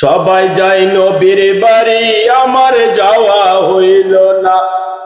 সবাই যাই নবীর বাড়ি, আমার যাওয়া হইল না।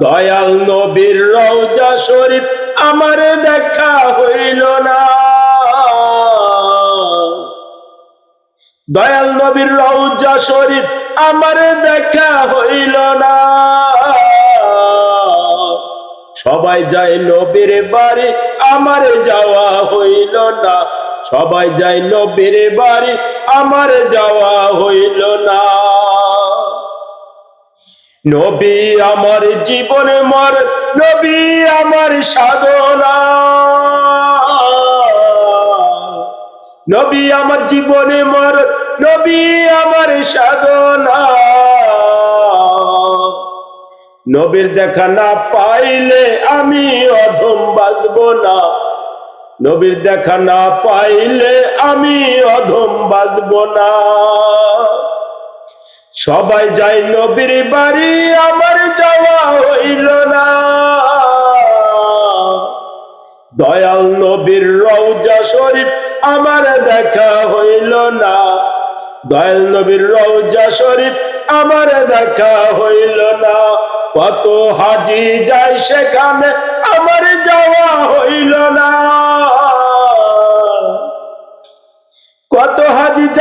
দয়াল নবীর রওজা শরীফ আমার দেখা হইল না। দয়াল নবীর রওজা শরীফ আমার দেখা হইল না। সবাই যায় নবীর বাড়ি, আমার যাওয়া হইল সবাই যায় নবীর বাড়ি, আমার যাওয়া হইল না। নবী আমার জীবন মর, নবী আমার সাধনা। নবী আমার জীবনে মর, নবী আমার সাধনা। নবীর দেখা না পাইলে আমি অধম বাজব না। নবীর দেখা না পাইলে আমি অধম বাজব না। সবাই যাই নবীর বাড়ি, আমার যাওয়া হইল না। দয়াল নবীর রওজা শরীফ আমার দেখা হইল না। দয়াল নবীর রওজা শরীফ আমার দেখা হইল না। কত হাজি যায় সেখানে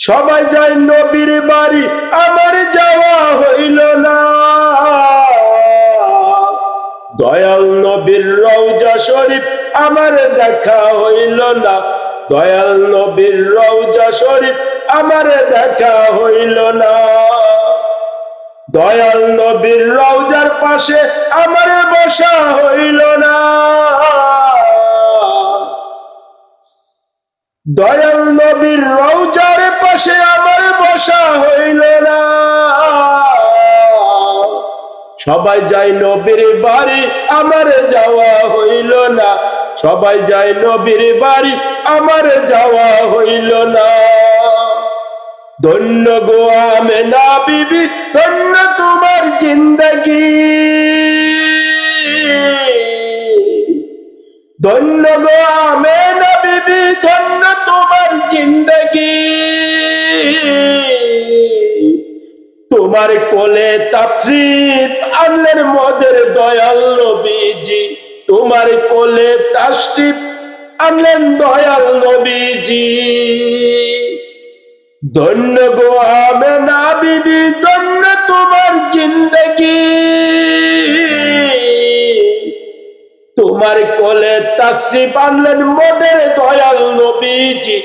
সবাই যায় নবীর বাড়ি, আমার যাওয়া হইল না। দয়াল নবীর রওজা শরীফ আমার দেখা হইল না। দয়াল নবীর রওজা শরীফ আমার দেখা হইল না। দয়াল নবীর রওজার পাশে আমার বসা হইল না। দয়াল নবীর রওজার পাশে আমার বসা হইল না। সবাই যায় নবীর বাড়ি, আমার যাওয়া হইল না। সবাই যায় নবীর বাড়ি, আমার যাওয়া হইল না। ধন্য গো আমে না বিবি, ধন্য তোমার জিন্দগি। ধন্য গো আমে তোমার কোলে তাফরিত আল্লাহর মদের দয়াল নবীজি। তোমার কোলে তাশরিফ আনলেন দয়াল নবীজি। ধন্য গো আমেনা বিবি, ধন্য তোমার জিন্দগি। তোমার কোলে তাশরিফ আনলেন মদের দয়াল নবীজি।